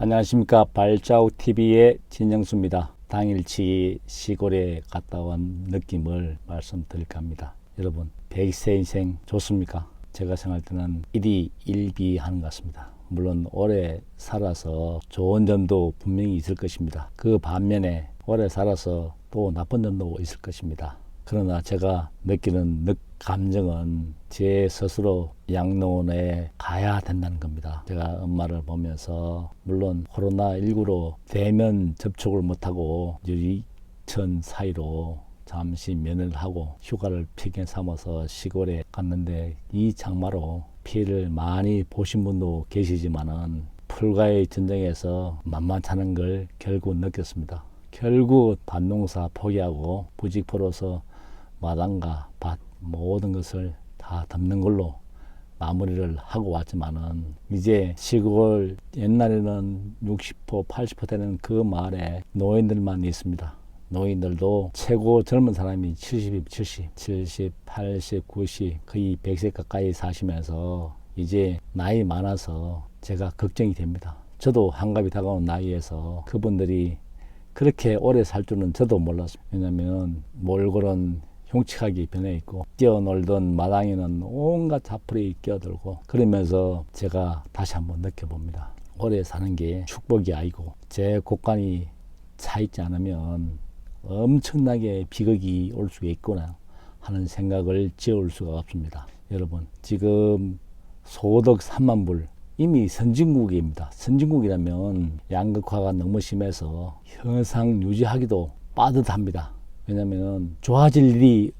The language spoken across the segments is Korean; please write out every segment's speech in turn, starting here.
안녕하십니까 발자국TV의 진영수입니다. 당일치 시골에 갔다 온 느낌을 말씀드릴까 합니다. 여러분 100세 인생 좋습니까? 제가 생각할 때는 일이 일비하는 것 같습니다. 물론 오래 살아서 좋은 점도 분명히 있을 것입니다. 그 반면에 오래 살아서 또 나쁜 점도 있을 것입니다. 그러나 제가 느끼는 느 감정은 제 스스로 양로원에 가야 된다는 겁니다. 제가 엄마를 보면서 물론 코로나19로 대면 접촉을 못하고 유리천 사이로 잠시 면회를 하고 휴가를 필경 삼아서 시골에 갔는데 이 장마로 피해를 많이 보신 분도 계시지만은 풀과의 전쟁에서 만만찮은 걸 결국 느꼈습니다. 결국 밭농사 포기하고 부직포로서 마당과 밭 모든 것을 다 덮는 걸로 마무리를 하고 왔지만은 이제 시골 옛날에는 60% 80% 되는 그 마을에 노인들만 있습니다. 노인들도 최고 젊은 사람이 70, 70, 70, 80, 90 거의 100세 가까이 사시면서 이제 나이 많아서 제가 걱정이 됩니다. 저도 한갑이 다가온 나이에서 그분들이 그렇게 오래 살 줄은 저도 몰랐어요. 왜냐면 몰골은 흉측하게 변해 있고 뛰어놀던 마당에는 온갖 자풀이 끼어들고 그러면서 제가 다시 한번 느껴봅니다. 오래 사는 게 축복이 아니고 제 곳간이 차 있지 않으면 엄청나게 비극이 올 수가 있구나 하는 생각을 지울 수가 없습니다. 여러분 지금 소득 3만 불 이미 선진국입니다. 선진국이라면 양극화가 너무 심해서 현상 유지하기도 빠듯합니다. 왜냐하면 좋아질 일이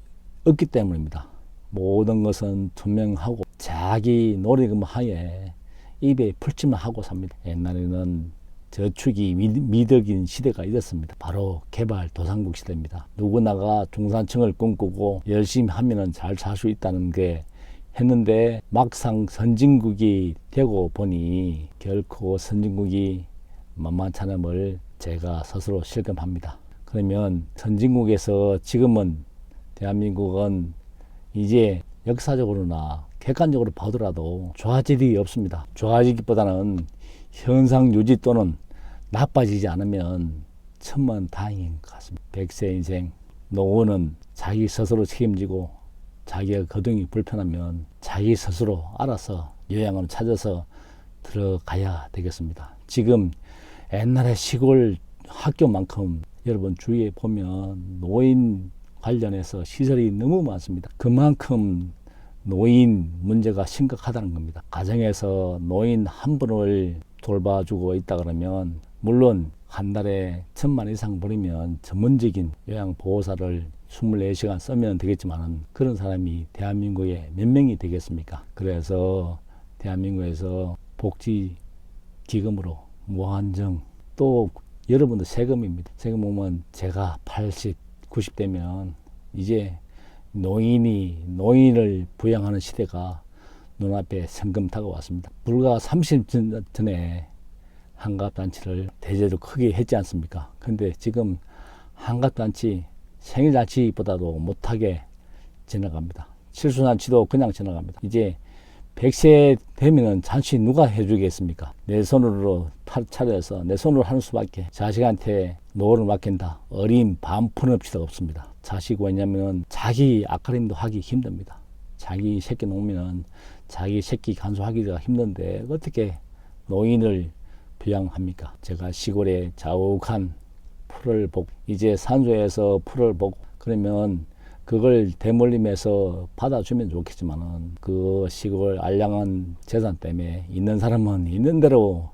없기 때문입니다. 모든 것은 투명하고 자기 노력음 하에 입에 풀칠만 하고 삽니다. 옛날에는 저축이 미덕인 시대가 있었습니다. 바로 개발 도상국 시대입니다. 누구나가 중산층을 꿈꾸고 열심히 하면 잘 살 수 있다는 게 했는데 막상 선진국이 되고 보니 결코 선진국이 만만찮음을 제가 스스로 실감합니다. 그러면 선진국에서 지금은 대한민국은 이제 역사적으로나 객관적으로 보더라도 좋아질 일이 없습니다. 좋아지기보다는 현상 유지 또는 나빠지지 않으면 천만 다행인 것 같습니다. 백세 인생 노후는 자기 스스로 책임지고 자기가 거동이 불편하면 자기 스스로 알아서 요양을 찾아서 들어가야 되겠습니다. 지금 옛날에 시골 학교만큼 여러분 주위에 보면 노인 관련해서 시설이 너무 많습니다. 그만큼 노인 문제가 심각하다는 겁니다. 가정에서 노인 한 분을 돌봐주고 있다 그러면 물론 한 달에 천만 이상 벌이면 전문적인 요양보호사를 24시간 쓰면 되겠지만 그런 사람이 대한민국에 몇 명이 되겠습니까? 그래서 대한민국에서 복지기금으로 무한정 또 여러분들 세금입니다. 세금 보면 제가 80, 90 되면 이제 노인이 노인을 부양하는 시대가 눈앞에 성금타고 왔습니다. 불과 30년 전에 한갑잔치를 대제로 크게 했지 않습니까? 근데 지금 한갑잔치 생일잔치보다도 못하게 지나갑니다. 칠수잔치도 그냥 지나갑니다. 이제 100세 되면은 잔치 누가 해주겠습니까? 내 손으로 차려서 내 손으로 하는 수밖에 자식한테 노를 맡긴다. 어린 반푼 없이도 없습니다. 자식 왜냐면 자기 아까림도 하기 힘듭니다. 자기 새끼 놓으면 자기 새끼 간수하기가 힘든데 어떻게 노인을 부양합니까? 제가 시골에 자욱한 풀을 보고 이제 산소에서 풀을 보고 그러면 그걸 대물림해서 받아주면 좋겠지만은 그 시골 알량한 재산 때문에 있는 사람은 있는 대로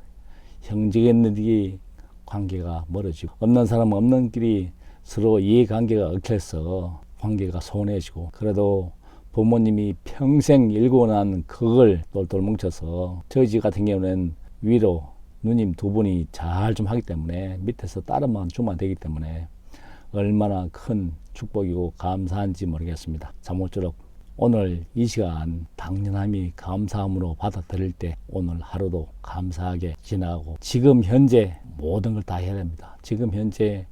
형제간의 관계가 멀어지고 없는 사람은 없는 길이 서로 이해관계가 얽혀서 관계가 소원해지고 그래도 부모님이 평생 일궈난 그걸 똘똘 뭉쳐서 저희 집 같은 경우는 위로 누님 두 분이 잘 좀 하기 때문에 밑에서 따르만 주면 되기 때문에 얼마나 큰 축복이고 감사한지 모르겠습니다. 자모쪼록 오늘 이 시간 당연함이 감사함으로 받아들일 때 오늘 하루도 감사하게 지나가고 지금 현재 모든 걸 다 해야 됩니다. 지금 현재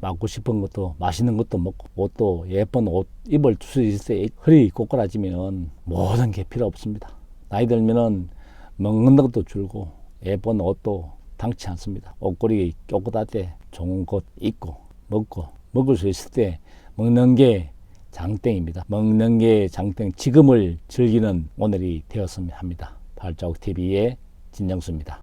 먹고 싶은 것도 맛있는 것도 먹고 옷도 예쁜 옷 입을 수때 허리 꼬꾸라지면 모든 게 필요 없습니다. 나이 들면은 먹는 것도 줄고 예쁜 옷도 당치 않습니다. 옷걸이 쪼그다 때 좋은 곳 입고 먹고 먹을 수 있을 때 먹는 게 장땡입니다. 먹는 게 장땡 지금을 즐기는 오늘이 되었으면 합니다. 발자국 TV의 진정수입니다.